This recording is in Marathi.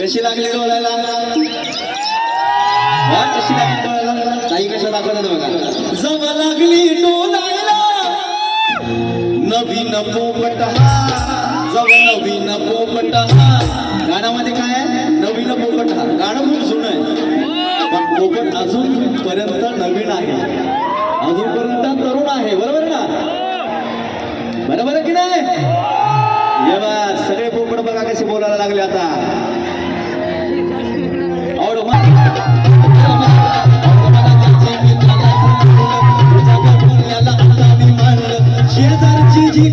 कशी लागली डोळ्याला? कशी लागली डोळ्याला? ताई कशा दाखवतात बघा. लागली डोळ्याला. नवीन पोपट हा. जव नवीन पोपट हा. गाण्यामध्ये काय आहे? नवीन पोपट हा. गाणं खूप जुनं आहे. पण पोपट अजून पर्यंत नवीन आहे. बरोबर की नाही? सगळे पोपड बघा कसे बोलायला लागले आता. शेजारची जी